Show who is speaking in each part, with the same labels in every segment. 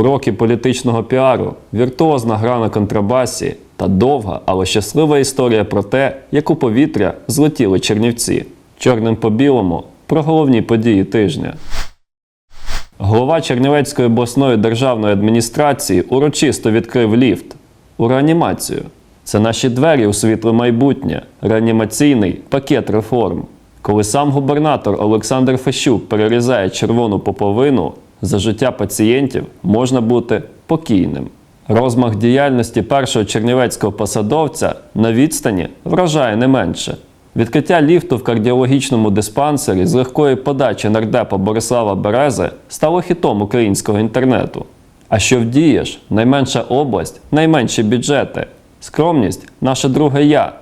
Speaker 1: Уроки політичного піару, віртуозна гра на контрабасі та довга, але щаслива історія про те, як у повітря злетіли чернівці. Чорним по білому про головні події тижня. Голова Чернівецької обласної державної адміністрації урочисто відкрив ліфт у реанімацію. Це наші двері у світле майбутнє, реанімаційний пакет реформ. Коли сам губернатор Олександр Фещук перерізає червону поповину, за життя пацієнтів можна бути покійним. Розмах діяльності першого чернівецького посадовця на відстані вражає не менше. Відкриття ліфту в кардіологічному диспансері з легкої подачі нардепа Борислава Берези стало хітом українського інтернету. А що вдієш? Найменша область, найменші бюджети. Скромність наше друге я.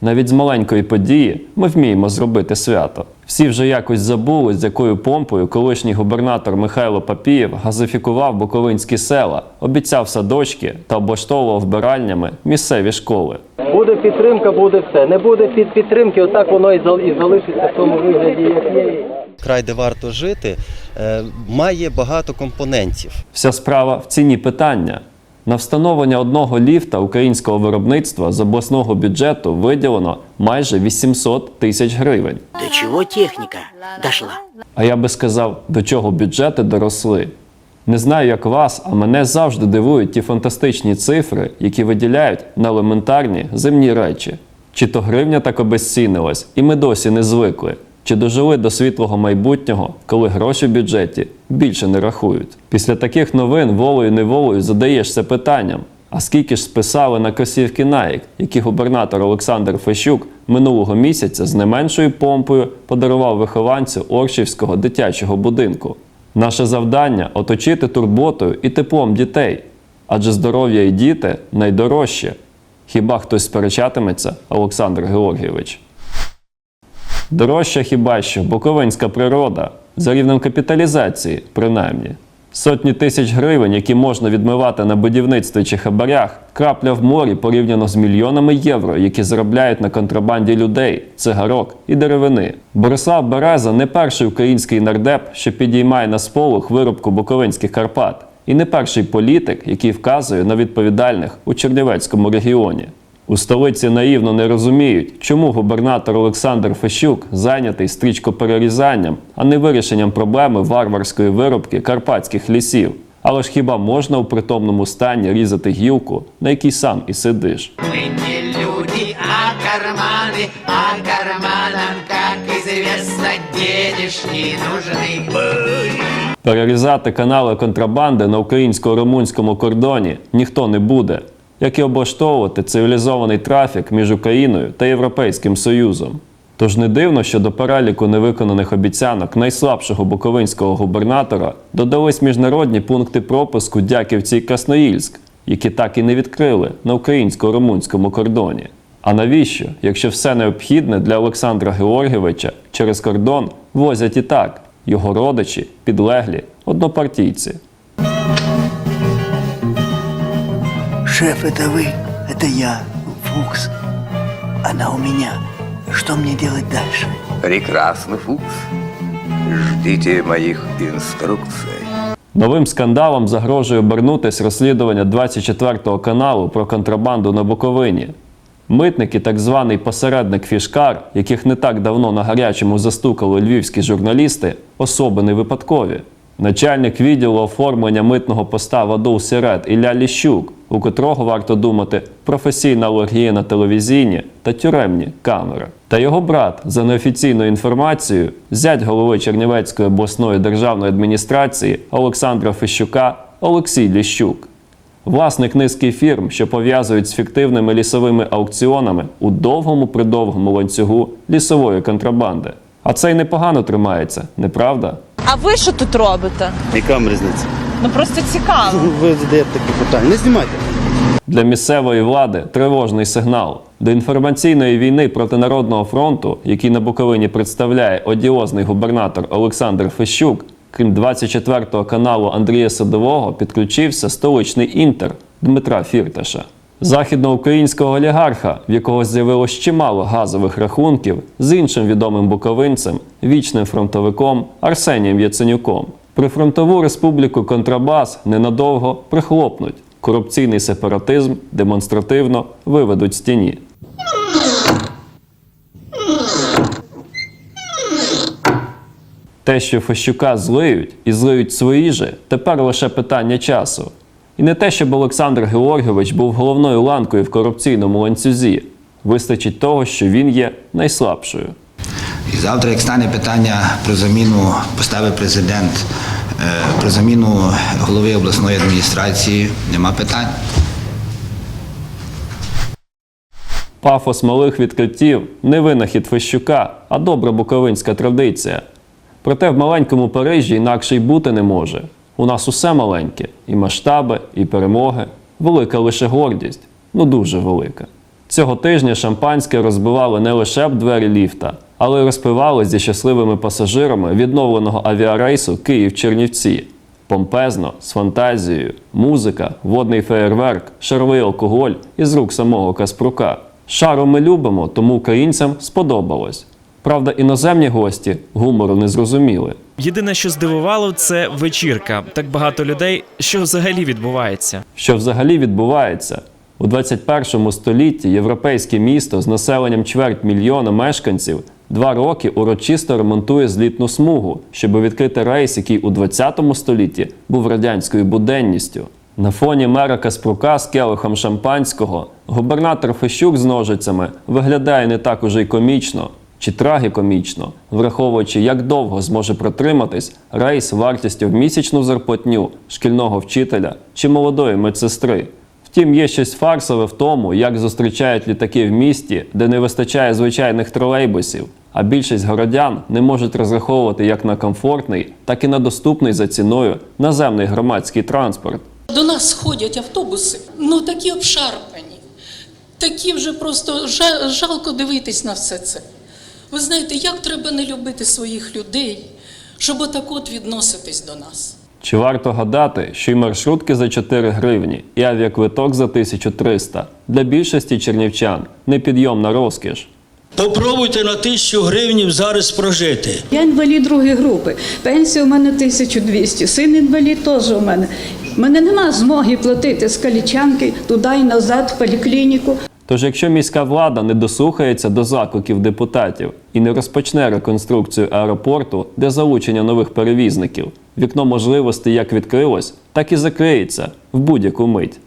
Speaker 1: Навіть з маленької події ми вміємо зробити свято. Всі вже якось забули, з якою помпою колишній губернатор Михайло Папієв газифікував буковинські села, обіцяв садочки та облаштовував вбиральнями місцеві школи.
Speaker 2: Буде підтримка, буде все. Не буде під підтримки, отак воно і зал- залишиться в тому вигляді, як є.
Speaker 3: край, де варто жити, е, має багато компонентів.
Speaker 1: Вся справа в ціні питання. На встановлення одного ліфта українського виробництва з обласного бюджету виділено майже 800 тисяч гривень.
Speaker 4: До чего техника дошла?
Speaker 1: А я би сказав, до чого бюджети доросли. Не знаю, як вас, а мене завжди дивують ті фантастичні цифри, які виділяють на елементарні земні речі. Чи то гривня так обезцінилась, і ми досі не звикли, чи дожили до світлого майбутнього, коли гроші в бюджеті більше не рахують. Після таких новин волею неволею задаєшся питанням: а скільки ж списали на кросівки Nike, які губернатор Олександр Фещук минулого місяця з не меншою помпою подарував вихованцю Оршівського дитячого будинку? Наше завдання оточити турботою і теплом дітей, адже здоров'я і діти найдорожче. Хіба хтось сперечатиметься, Олександр Георгійович? Дорожча хіба що буковинська природа за рівнем капіталізації, принаймні. Сотні тисяч гривень, які можна відмивати на будівництві чи хабарях, крапля в морі порівняно з мільйонами євро, які заробляють на контрабанді людей, цигарок і деревини. Борислав Береза не перший український нардеп, що підіймає на сполох виробку буковинських Карпат, і не перший політик, який вказує на відповідальних у Чернівецькому регіоні. У столиці наївно не розуміють, чому губернатор Олександр Фещук зайнятий стрічкоперерізанням, а не вирішенням проблеми варварської виробки карпатських лісів. Але ж хіба можна у притомному стані різати гілку, на якій сам і сидиш?
Speaker 5: Мы не люди, а карманы, а карманам, как известно, денежки нужны.
Speaker 1: Перерізати канали контрабанди на українсько-румунському кордоні ніхто не буде, як і облаштовувати цивілізований трафік між Україною та Європейським Союзом. Тож не дивно, що до переліку невиконаних обіцянок найслабшого буковинського губернатора додались міжнародні пункти пропуску Дяківці і Красноїльськ, які так і не відкрили на українсько-румунському кордоні. А навіщо, якщо все необхідне для Олександра Георгійовича через кордон возять і так його родичі, підлеглі, однопартійці?
Speaker 4: Шеф, это вы? Это я, Фукс. Она у меня. Что мне делать дальше?
Speaker 6: Прекрасно, Фукс. Ждите моих инструкций.
Speaker 1: Новим скандалом загрожує обернутись розслідування 24 каналу про контрабанду на Буковині. Митник і так званий посередник Фішкар, яких не так давно на гарячому застукали львівські журналісти, особи не випадкові. Начальник відділу оформлення митного поста Вадул Сірет Ілля Ліщук, у котрого варто думати професійна алергія на телевізійні та тюремні камери. Та його брат, за неофіційною інформацією, зять голови Чернівецької обласної державної адміністрації Олександра Фещука Олексій Ліщук. Власник низки фірм, що пов'язують з фіктивними лісовими аукціонами у довгому придовгому ланцюгу лісової контрабанди. А це й непогано тримається, неправда?
Speaker 7: А ви що тут робите?
Speaker 8: Яка вам різниця?
Speaker 7: Ну просто цікаво.
Speaker 8: Ви задаєте такі питання. Не знімайте.
Speaker 1: Для місцевої влади тривожний сигнал. До інформаційної війни проти Народного фронту, який на Буковині представляє одіозний губернатор Олександр Фещук, крім 24 каналу Андрія Садового, підключився столичний інтер Дмитра Фірташа. Західноукраїнського олігарха, в якого з'явилось чимало газових рахунків з іншим відомим буковинцем, вічним фронтовиком Арсенієм Яценюком. Прифронтову республіку Контрабас ненадовго прихлопнуть. Корупційний сепаратизм демонстративно виведуть з тіні. Те, що Фещука злиють і злиють свої же, тепер лише питання часу. І не те, щоб Олександр Георгійович був головною ланкою в корупційному ланцюзі. Вистачить того, що він є найслабшою.
Speaker 9: І завтра, як стане питання про заміну постави президент, про заміну голови обласної адміністрації, нема питань.
Speaker 1: Пафос малих відкриттів не винахід Фещука, а добра буковинська традиція. Проте в маленькому Парижі інакше й бути не може. У нас усе маленьке: і масштаби, і перемоги. Велика лише гордість, ну дуже велика. Цього тижня шампанське розбивали не лише б двері ліфта, але й розпивали зі щасливими пасажирами відновленого авіарейсу Київ-Чернівці. Помпезно, з фантазією, музика, водний феєрверк, шаровий алкоголь із рук самого Каспрука. Шару ми любимо, тому українцям сподобалось. Правда, іноземні гості гумору не зрозуміли.
Speaker 10: Єдине, що здивувало, це вечірка. Так багато людей, що взагалі відбувається.
Speaker 1: Що взагалі відбувається? У 21 столітті європейське місто з населенням чверть мільйона мешканців два роки урочисто ремонтує злітну смугу, щоб відкрити рейс, який у 20 столітті був радянською буденністю. На фоні мера Каспрука з келихом шампанського губернатор Фещук з ножицями виглядає не так уже й комічно чи трагікомічно, враховуючи, як довго зможе протриматись рейс вартістю в місячну зарплатню шкільного вчителя чи молодої медсестри. Втім, є щось фарсове в тому, як зустрічають літаки в місті, де не вистачає звичайних тролейбусів, а більшість городян не можуть розраховувати як на комфортний, так і на доступний за ціною наземний громадський транспорт.
Speaker 11: До нас ходять автобуси, ну такі обшарпані, такі вже просто жа- жалко дивитись на все це. Ви знаєте, як треба не любити своїх людей, щоб отак от відноситись до нас.
Speaker 1: Чи варто гадати, що й маршрутки за 4 гривні, і авіаквиток за 1300 для більшості чернівчан непідйомна розкіш.
Speaker 12: Попробуйте на тисячу гривнів зараз прожити.
Speaker 11: Я інвалід другої групи. Пенсія у мене 1200, син інвалід теж у мене. У мене нема змоги платити з калічанки туди і назад в поліклініку.
Speaker 1: Тож, якщо міська влада не дослухається до закликів депутатів і не розпочне реконструкцію аеропорту для залучення нових перевізників, вікно можливостей як відкрилось, так і закриється в будь-яку мить.